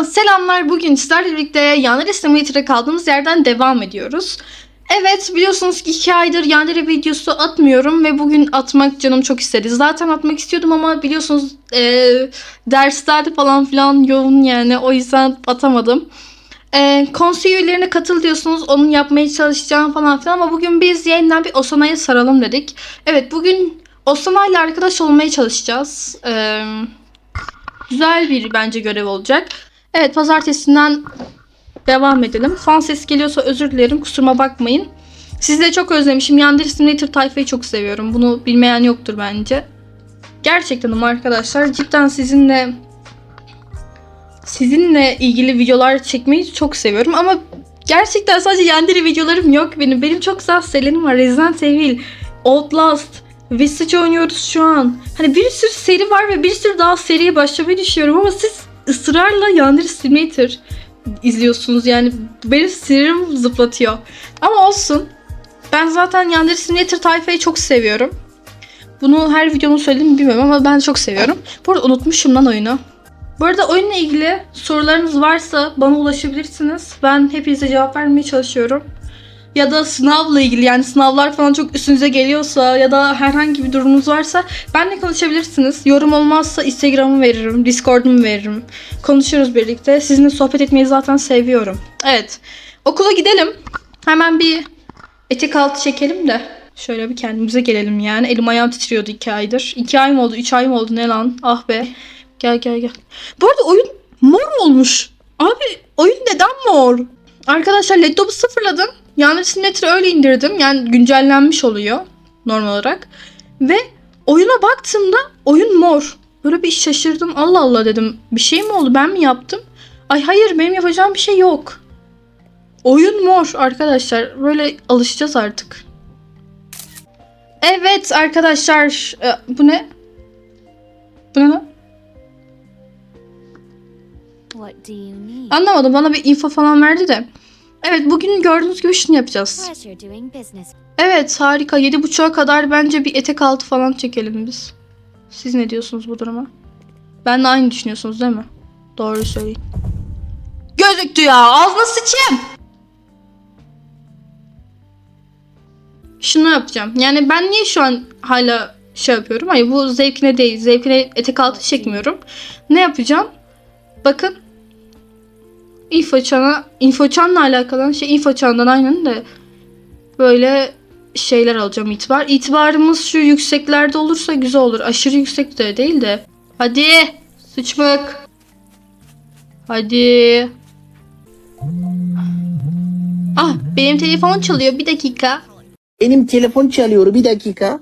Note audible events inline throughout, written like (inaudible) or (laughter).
Tekrardan selamlar. Bugün sizlerle birlikte Yandere Simulator'a kaldığımız yerden devam ediyoruz. Evet biliyorsunuz ki 2 aydır Yandere videosu atmıyorum ve bugün atmak canım çok istedi. Zaten atmak istiyordum ama biliyorsunuz eee derslerde falan filan yoğun yani o yüzden atamadım. Eee konsey üyelerine katıl diyorsunuz onu yapmaya çalışacağım falan filan ama bugün biz yeniden bir Osana'ya saralım dedik. Evet bugün Osana ile arkadaş olmaya çalışacağız. Eee güzel bir bence görev olacak. Evet pazartesinden devam edelim. Fan ses geliyorsa özür dilerim kusuruma bakmayın. De çok özlemişim. Yandere Simulator tayfayı çok seviyorum. Bunu bilmeyen yoktur bence. Gerçekten ama arkadaşlar cidden sizinle sizinle ilgili videolar çekmeyi çok seviyorum ama gerçekten sadece Yandere videolarım yok benim. Benim çok güzel serilerim var. Resident Evil, Outlast, Visage oynuyoruz şu an. Hani bir sürü seri var ve bir sürü daha seriye başlamayı düşünüyorum ama siz ısrarla Yandere Simulator izliyorsunuz. Yani benim sinirim zıplatıyor. Ama olsun. Ben zaten Yandere Simulator tayfayı çok seviyorum. Bunu her videomu söyledim mi bilmiyorum ama ben çok seviyorum. Bu arada unutmuşum lan oyunu. Bu arada oyunla ilgili sorularınız varsa bana ulaşabilirsiniz. Ben hepinize cevap vermeye çalışıyorum. Ya da sınavla ilgili yani sınavlar falan çok üstünüze geliyorsa ya da herhangi bir durumunuz varsa benle konuşabilirsiniz. Yorum olmazsa Instagram'ımı veririm, Discord'umu veririm. Konuşuruz birlikte. Sizinle sohbet etmeyi zaten seviyorum. Evet. Okula gidelim. Hemen bir etek altı çekelim de. Şöyle bir kendimize gelelim yani. Elim ayağım titriyordu iki aydır. İki ay mı oldu? Üç ay mı oldu? Ne lan? Ah be. Gel gel gel. Bu arada oyun mor olmuş. Abi oyun neden mor? Arkadaşlar laptopu sıfırladım. Yani Simulator'ı öyle indirdim. Yani güncellenmiş oluyor normal olarak. Ve oyuna baktığımda oyun mor. Böyle bir şaşırdım. Allah Allah dedim. Bir şey mi oldu? Ben mi yaptım? Ay hayır benim yapacağım bir şey yok. Oyun mor arkadaşlar. Böyle alışacağız artık. Evet arkadaşlar. e, Bu ne? Bu ne lan? What do you need? Anlamadım. Bana bir info falan verdi de. Evet bugün gördüğünüz gibi şunu yapacağız. Evet harika. Yedi buçuğa kadar bence bir etek altı falan çekelim biz. Siz ne diyorsunuz bu duruma? Ben de aynı düşünüyorsunuz değil mi? Doğru söyleyin. Gözüktü ya. Ağzına sıçayım. Şunu yapacağım. Yani ben niye şu an hala şey yapıyorum? Hayır bu zevkine değil. Zevkine etek altı çekmiyorum. Ne yapacağım? Bakın. İnfoçan'a, infoçanla alakalı şey infoçandan aynen de böyle şeyler alacağım itibar. İtibarımız şu yükseklerde olursa güzel olur. Aşırı yüksek de değil de. Hadi sıçmak. Hadi. Ah benim telefon çalıyor bir dakika. Benim telefon çalıyor bir dakika.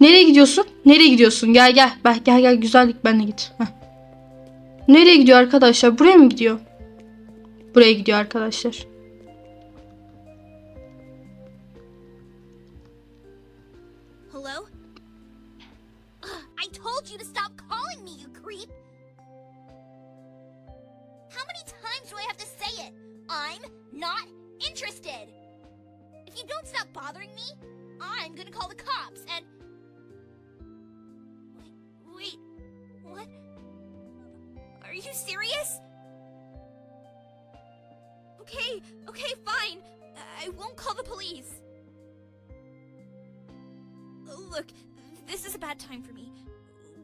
Nereye gidiyorsun? Nereye gidiyorsun? Gel gel. Gel gel, gel. güzellik benle git. Heh. Nereye gidiyor arkadaşlar? Buraya mı gidiyor? Buraya gidiyor arkadaşlar. Hello? I told you to stop calling me, you creep! How many times do I have to say it? I'm not interested! If you don't stop bothering me, I'm gonna call the cops and. Police. Look, this is a bad time for me.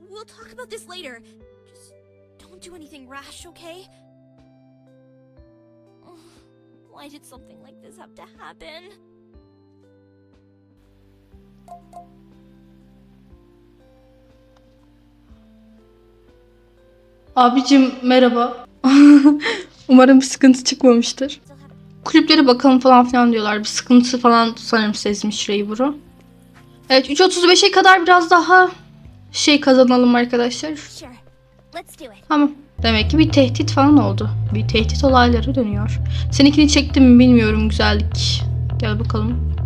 We'll talk about this later. Just don't do anything rash, okay? (sighs) Why did something like this have to happen? Abicim merhaba. (laughs) Umarım bir sıkıntı çıkmamıştır. Kulüplere bakalım falan filan diyorlar. Bir sıkıntı falan sanırım sezmiş Raver'ı. Evet 3.35'e kadar biraz daha şey kazanalım arkadaşlar. Tamam. Demek ki bir tehdit falan oldu. Bir tehdit olayları dönüyor. Seninkini çektim mi bilmiyorum güzellik. Gel bakalım.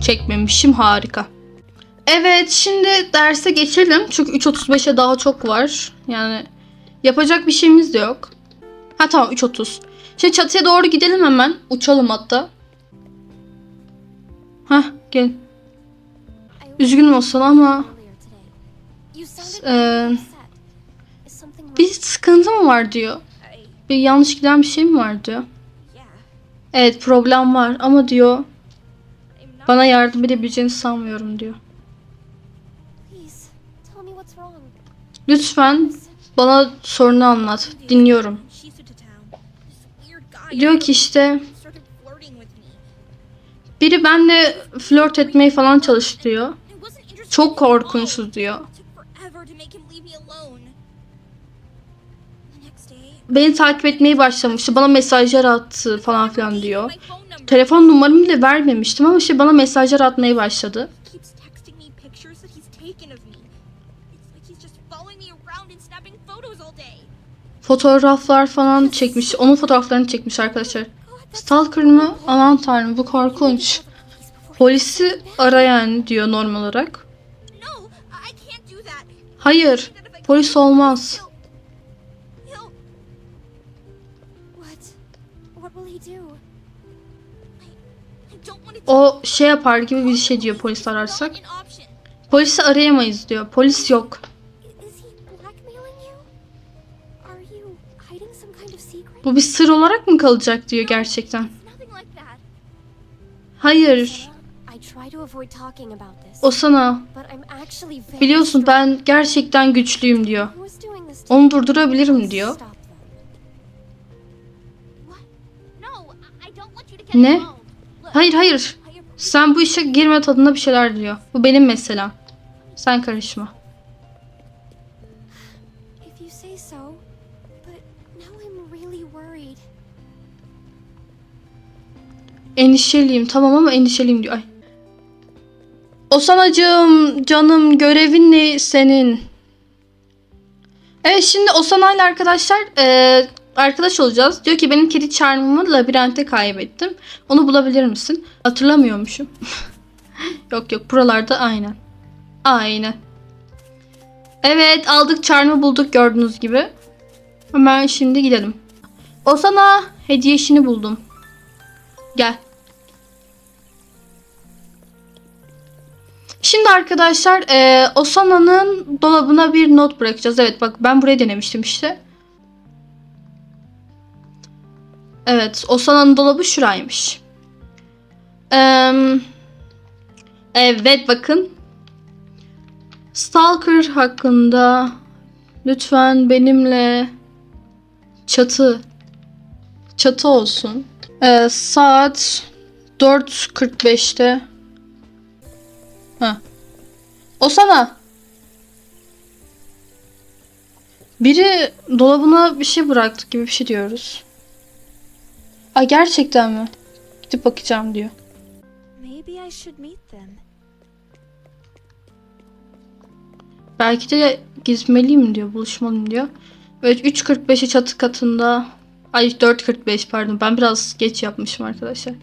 Çekmemişim harika. Evet şimdi derse geçelim. Çünkü 3.35'e daha çok var. Yani yapacak bir şeyimiz de yok. Ha tamam 3.30. Şimdi çatıya doğru gidelim hemen. Uçalım hatta. Ha Hah gel. Üzgünüm ama upset. Is something wrong? bir sıkıntı mı var diyor. Bir yanlış giden bir şey mi var diyor. Evet problem var ama diyor bana yardım edebileceğini sanmıyorum diyor. Lütfen bana sorunu anlat. Dinliyorum. Diyor ki işte biri benle flört etmeyi falan interested Çok korkunçtu diyor. Beni takip etmeye başlamıştı. Bana mesajlar attı falan filan diyor. Telefon numaramı bile vermemiştim ama işte bana mesajlar atmaya başladı. Fotoğraflar falan çekmiş. Onun fotoğraflarını çekmiş arkadaşlar. Stalker mı? Aman tanrım bu korkunç. Polisi ara yani diyor normal olarak. Hayır. Polis olmaz. O şey yapar gibi bir şey diyor polis ararsak. Polisi arayamayız diyor. Polis yok. Bu bir sır olarak mı kalacak diyor gerçekten. Hayır. O sana. Biliyorsun ben gerçekten güçlüyüm diyor. Onu durdurabilirim diyor. Ne? Hayır hayır. Sen bu işe girme tadında bir şeyler diyor. Bu benim meselem. Sen karışma. Endişeliyim tamam ama endişeliyim diyor. Ay. Osanacığım canım görevin ne senin? Evet şimdi Osana'yla arkadaşlar eee, arkadaş olacağız. Diyor ki benim kedi charm'ımı labirentte kaybettim. Onu bulabilir misin? Hatırlamıyormuşum. (laughs) yok yok buralarda aynen. Aynen. Evet aldık charm'ı bulduk gördüğünüz gibi. Hemen şimdi gidelim. Osana hediye işini buldum. Gel. Şimdi arkadaşlar eee Osana'nın dolabına bir not bırakacağız. Evet bak ben buraya denemiştim işte. Evet Osana'nın dolabı şuraymış. Eee, evet bakın. Stalker hakkında lütfen benimle çatı çatı olsun. Eee, saat 4.45'te Ha. Osana. Biri dolabına bir şey bıraktı gibi bir şey diyoruz. Aa gerçekten mi? Gidip bakacağım diyor. Maybe I should meet them. Belki de gizmeliyim diyor, buluşmalıyım diyor. Evet 3.45'e çatı katında. Ay 4.45 pardon ben biraz geç yapmışım arkadaşlar.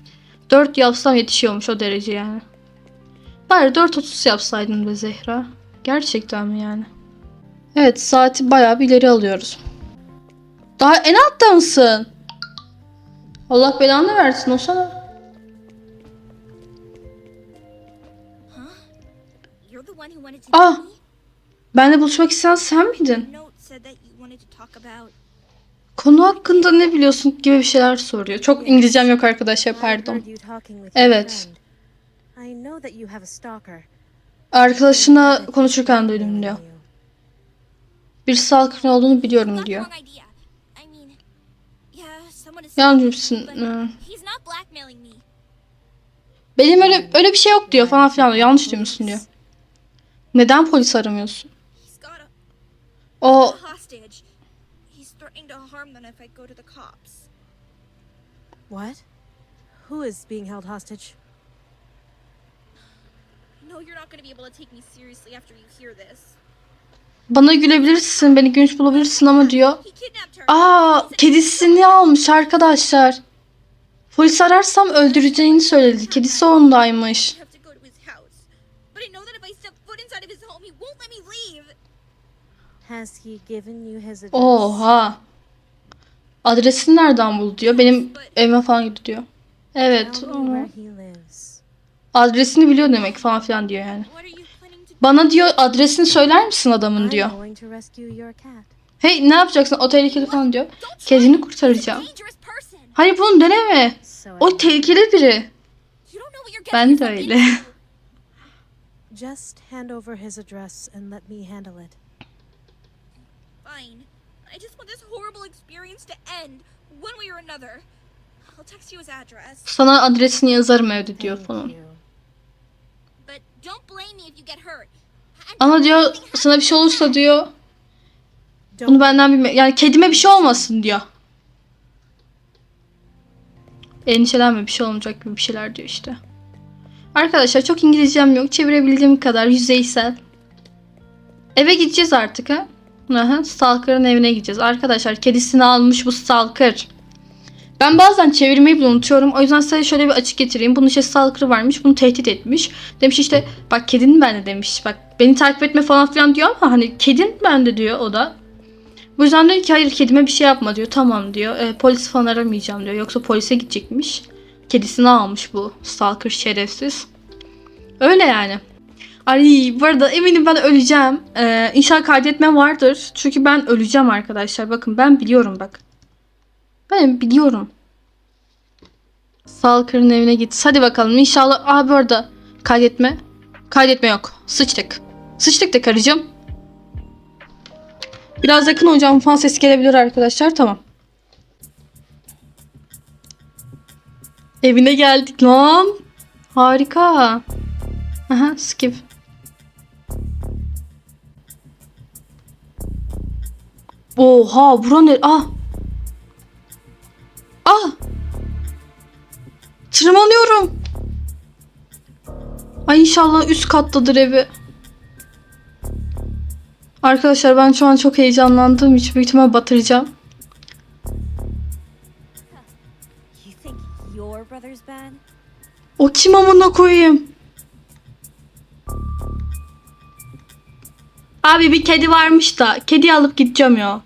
4 yapsam yetişiyormuş o derece yani. Bari 4.30 yapsaydın be Zehra. Gerçekten mi yani? Evet saati bayağı bir ileri alıyoruz. Daha en altta mısın? Allah belanı versin o sana. Ah. Benle buluşmak isteyen sen miydin? Konu hakkında ne biliyorsun gibi bir şeyler soruyor. Çok İngilizcem yok arkadaşlar pardon. Evet. Friend. I know that you have a stalker. Arkadaşına konuşurken duydum diyor. Bir stalker olduğunu biliyorum diyor. blackmailing me. Benim öyle öyle bir şey yok diyor falan filan. Yanlış diyormuşsun diyor. Neden polis aramıyorsun? O. What? Who is being held hostage? I know you're not going to be able to take me seriously after you hear this. Bana gülebilirsin, beni gülünç bulabilirsin ama diyor. Aa, kedisini almış arkadaşlar. Polis ararsam öldüreceğini söyledi. Kedisi ondaymış. Oha. Adresini nereden buldu diyor. Benim evime falan gitti diyor. Evet. Ama-. Adresini biliyor demek falan filan diyor yani. Bana diyor adresini söyler misin adamın diyor. Hey ne yapacaksın o tehlikeli falan diyor. Kedini kurtaracağım. Hayır bunu deneme. O tehlikeli biri. Ben de öyle. (laughs) just hand over his address and let me handle it. Fine. I just want this horrible experience to end, one way or another. I'll text you his address, Sana adresini yazarım evde diyor Thank falan. you. but don't blame me if you get hurt. And Ama don't diyor sana bir şey olursa diyor Don't bunu benden bilme. Yani kedime bir şey olmasın diyor. Endişelenme bir şey olmayacak gibi bir şeyler diyor işte. Arkadaşlar çok İngilizcem yok. Çevirebildiğim kadar yüzeysel. Eve gideceğiz artık ha. Aha, Stalker'ın evine gideceğiz. Arkadaşlar kedisini almış bu Stalker. Ben bazen çevirmeyi bile unutuyorum. O yüzden size şöyle bir açık getireyim. Bunun işte Stalker varmış. Bunu tehdit etmiş. Demiş işte bak kedin bende demiş. Bak beni takip etme falan filan diyor ama hani kedin bende diyor o da. Bu yüzden diyor ki hayır kedime bir şey yapma diyor. Tamam diyor. E, polis falan aramayacağım diyor. Yoksa polise gidecekmiş. Kedisini almış bu stalker şerefsiz. Öyle yani. Ay bu arada eminim ben öleceğim. Ee, inşallah kaydetme vardır. Çünkü ben öleceğim arkadaşlar. Bakın ben biliyorum bak. Ben biliyorum. Stalker'ın evine git. Hadi bakalım inşallah. Aa bu arada kaydetme. Kaydetme yok. Sıçtık. Sıçtık da karıcığım. Biraz yakın hocam falan ses gelebilir arkadaşlar. Tamam. Evine geldik lan. Harika. Aha skip. Oha bura ne? Ah. Ah. Tırmanıyorum. Ay inşallah üst kattadır evi. Arkadaşlar ben şu an çok heyecanlandığım için büyük ihtimal batıracağım. O kim amına koyayım? Abi bir kedi varmış da kedi alıp gideceğim ya.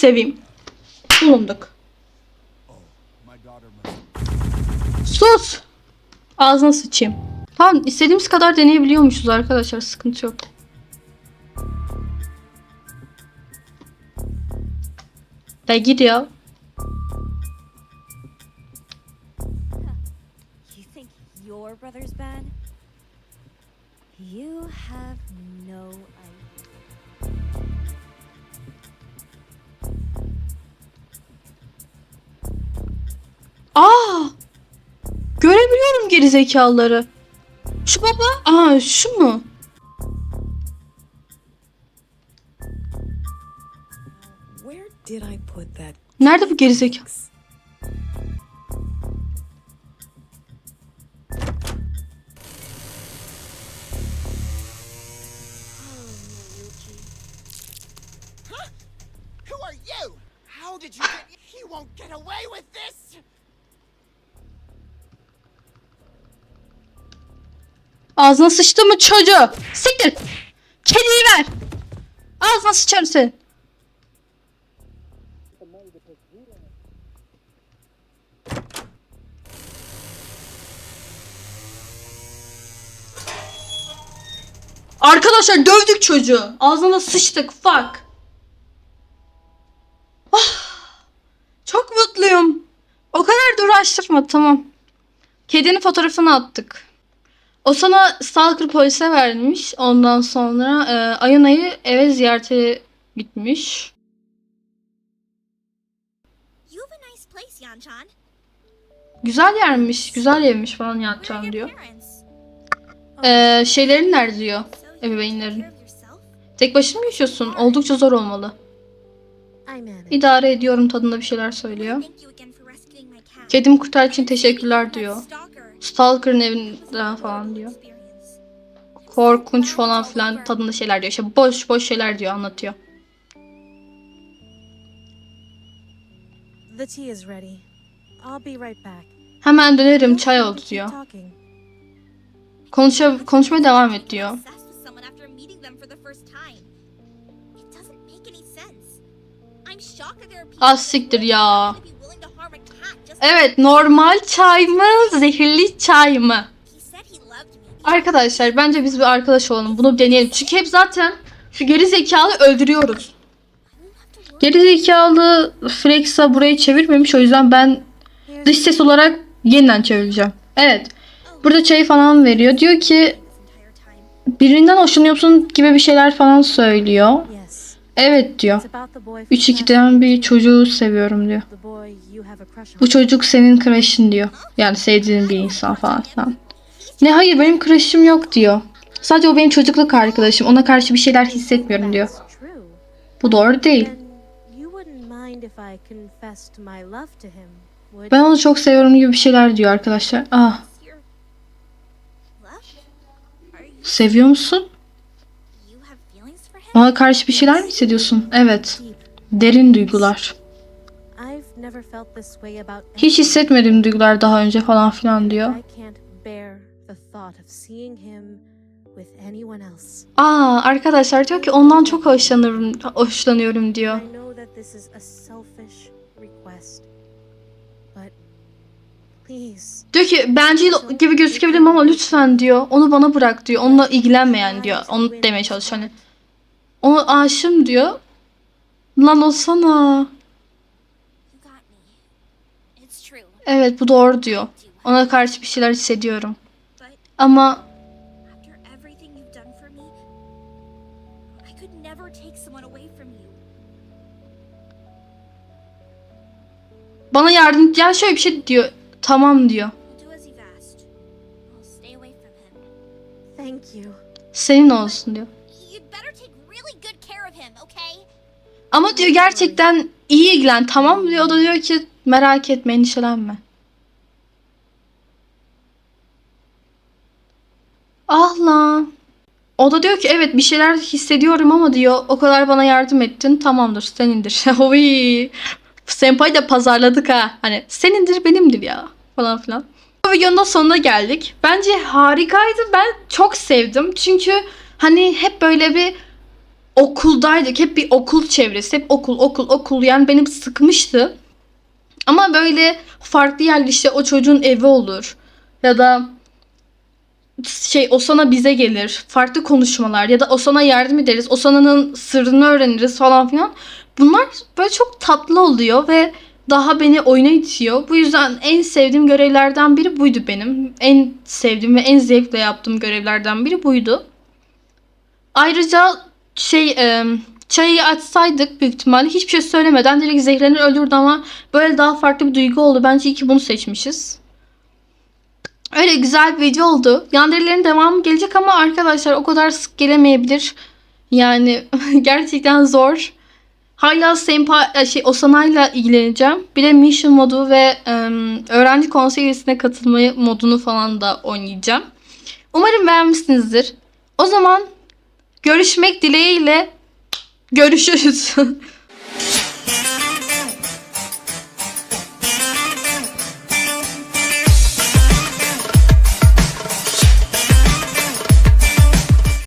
Seveyim. Bulunduk. Sus! Ağzına sıçayım. Tamam istediğimiz kadar deneyebiliyormuşuz arkadaşlar sıkıntı yok. Ya. You think your brother's bad? You have no idea. Aa! Görebiliyorum geri zekalıları. Şu baba. Aa şu mu? Where did I put that? Nerede bu geri zekalı? Who are you? How did you get? He won't get away with this! Ağzına sıçtı mı çocuğu? Siktir. Kediyi ver. Ağzına sıçarım senin. Arkadaşlar dövdük çocuğu. Ağzına sıçtık. Fuck. Ah, çok mutluyum. O kadar da uğraştırma tamam. Kedinin fotoğrafını attık. O sana Stalker polise vermiş. Ondan sonra e, Ayuna'yı eve ziyarete gitmiş. You have a nice place, Yanchan. Güzel yermiş, güzel evmiş falan your diyor. parents? E, şeylerin nerede diyor. Ebeveynlerin. Tek başına mı yaşıyorsun? Oldukça zor olmalı. İdare ediyorum tadında bir şeyler söylüyor. Kedimi kurtar için teşekkürler diyor. Stalker'ın evinden falan diyor. Korkunç falan filan tadında şeyler diyor. İşte boş boş şeyler diyor anlatıyor. The tea is ready. I'll be right back. Hemen dönerim çay oldu diyor. Konuşa, konuşmaya devam et diyor. People Ah siktir ya. Evet normal çay mı zehirli çay mı? Arkadaşlar bence biz bir arkadaş olalım. Bunu deneyelim. Çünkü hep zaten şu geri zekalı öldürüyoruz. Geri zekalı Flex'a burayı çevirmemiş. O yüzden ben dış ses olarak yeniden çevireceğim. Evet. Burada çayı falan veriyor. Diyor ki birinden hoşlanıyorsun gibi bir şeyler falan söylüyor. Evet diyor. It's about the boy from 3-2'den bir çocuğu seviyorum diyor. Bu çocuk senin crush'ın diyor. Yani sevdiğin bir insan falan filan. Ne hayır benim crush'ım yok diyor. Sadece o benim çocukluk arkadaşım. Ona karşı bir şeyler hissetmiyorum diyor. Bu doğru değil. Ben onu çok seviyorum gibi bir şeyler diyor arkadaşlar. Ah seviyor musun? you have feelings for him? Ona karşı bir şeyler mi hissediyorsun? Evet. Derin duygular. Hiç hissetmediğim duygular daha önce falan filan diyor. Aa arkadaşlar diyor ki ondan çok hoşlanırım, hoşlanıyorum diyor. Diyor ki bencil gibi gözükebilirim ama lütfen diyor. Onu bana bırak diyor. Onunla ilgilenmeyen diyor. Onu demeye çalışıyor hani. Ona aşığım diyor. Lan olsana. Evet bu doğru diyor. Ona karşı bir şeyler hissediyorum. Ama bana yardım... Yani şöyle bir şey diyor. Tamam diyor. I'll do as Ama diyor gerçekten iyi ilgilen tamam diyor. O da diyor ki merak etme endişelenme. Ah lan. O da diyor ki evet bir şeyler hissediyorum ama diyor o kadar bana yardım ettin tamamdır senindir. (laughs) Oy. Senpai de pazarladık ha. Hani senindir benimdir ya falan filan. Bu videonun da sonuna geldik. Bence harikaydı. Ben çok sevdim. Çünkü hani hep böyle bir okuldaydık. Hep bir okul çevresi. Hep okul okul okul. Yani benim sıkmıştı. Ama böyle farklı yerler işte o çocuğun evi olur. Ya da şey Osana bize gelir. Farklı konuşmalar ya da Osana yardım ederiz. Osana'nın sırrını öğreniriz falan filan. Bunlar böyle çok tatlı oluyor ve daha beni oyuna itiyor. Bu yüzden en sevdiğim görevlerden biri buydu benim. En sevdiğim ve en zevkle yaptığım görevlerden biri buydu. Ayrıca şey e, çayı açsaydık büyük ihtimalle hiçbir şey söylemeden direkt zehirlenir öldürdü ama böyle daha farklı bir duygu oldu. Bence iyi ki bunu seçmişiz. Öyle güzel bir video oldu. Yanderilerin devamı gelecek ama arkadaşlar o kadar sık gelemeyebilir. Yani (laughs) gerçekten zor. Hala Senpai, şey, Osana'yla ilgileneceğim. Bir de Mission modu ve e, öğrenci konseyisine katılmayı modunu falan da oynayacağım. Umarım beğenmişsinizdir. O zaman görüşmek dileğiyle görüşürüz. (laughs)